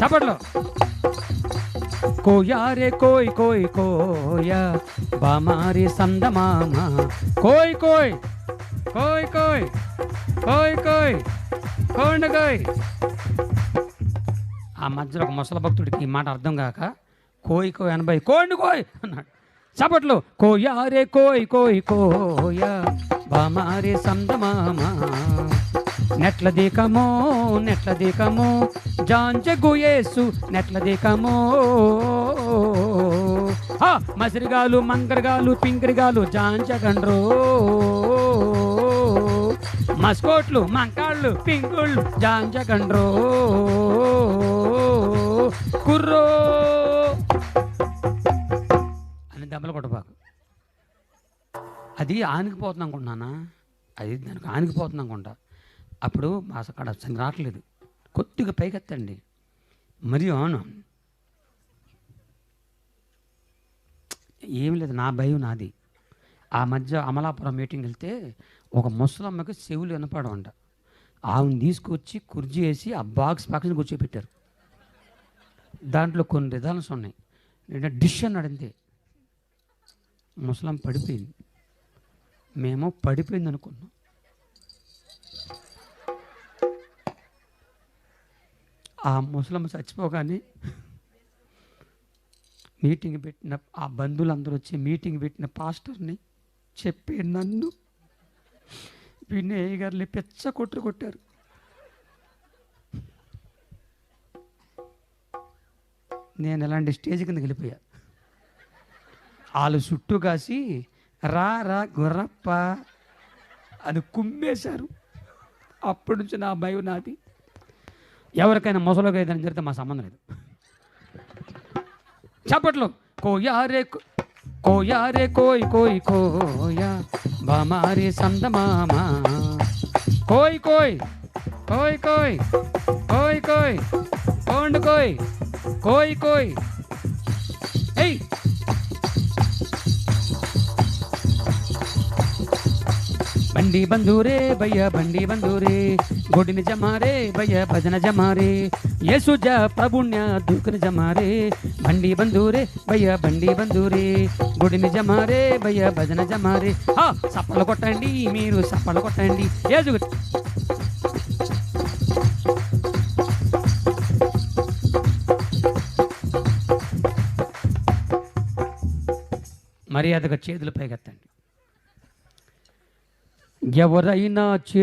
చప్పట్లో కోయారే కోయ్ కోయ్ కోయ. బామారి సందమామ కోయ్ కోయ్ కోయ్ కోయ్ కోయ్ కోయ్ కోండ కోయ్. ఆ మధ్యలో ఒక ముసల భక్తుడికి ఈ మాట అర్థం కాక కోయ్ కోయ్ అనబై కోండి కోయ్ అన్నాడు. చప్పట్లు కోయారే కోయ్ కోయ్ కోయ. బామారి సందమామ నెట్ల దీకమో నెట్ల దీకమో జాంచెగుయేసు నెట్ల దీకమో. మసిరిగాలు మంకరగాలు పింకరిగాలు జాంచగండ్రో. మస్కోట్లు మంకాళ్ళు పింకుళ్ళు జాంచగండ్రో. కుర్రో. అని దెబ్బలు కొట్టబాకు. అది ఆనికిపోతుంది అనుకుంటున్నానా అది దానికి ఆనికిపోతుంది అనుకుంటా అప్పుడు మా అక్కడ అసలు రావట్లేదు. కొద్దిగా పైకెత్తండి. మరి అవును. ఏం లేదు నా భయం నాది. ఆ మధ్య అమలాపురం మీటింగ్ వెళ్తే ఒక ముసలమ్మకి చెవులు వినపడమంట ఆమెను తీసుకొచ్చి కుర్జీ వేసి ఆ బాక్స్ పక్కన కూర్చోబెట్టారు. దాంట్లో కొన్ని రిధాన్స్ ఉన్నాయి. నేను డిష్ అన్నాడు అంతే. ముసలం పడిపోయింది. మేము పడిపోయింది అనుకున్నాం ఆ ముసలమ్మ చచ్చిపోగానే మీటింగ్ పెట్టిన ఆ బంధువులందరూ వచ్చి మీటింగ్ పెట్టిన పాస్టర్ని చెప్పి నన్ను వినయ్ గారిని పెచ్చ కొట్టు కొట్టారు. నేను ఎలాంటి స్టేజ్ కింద వెళ్ళిపోయా. వాళ్ళు చుట్టూ కాసి రా రా గుర్రప్ప అని కుమ్మేశారు. అప్పటి నుంచి నా భయం నాది. ఎవరికైనా ముసలోగా ఏదైనా జరిగితే మా సంబంధం లేదు. చప్పట్లు. కోయారే కోయారే కోయ్ కోయ్ కోయా బామారే సందమామ కోయ్ కోయ్. కోయ్ కోయ్. కోయ్ కోయ్. కోండు కోయ్. కోయ్ కోయ్. ఏయ్! బండి బంధూరే భయ్య బండి బంధూరే. గుడిని జమారే భయ్య భజన జమారే. యేసుజ ప్రభుణ్య దూకుని జమారే. బండి బంధూరే భయ్య బండి బంధూరే. గుడిని జమారే భయ్య భజన జమారే. ఆ సప్పలు కొట్టండి మీరు సప్పలు కొట్టండి. ఏజు మర్యాదగా చేతులు పైకెత్తండి. यवरैना चेत्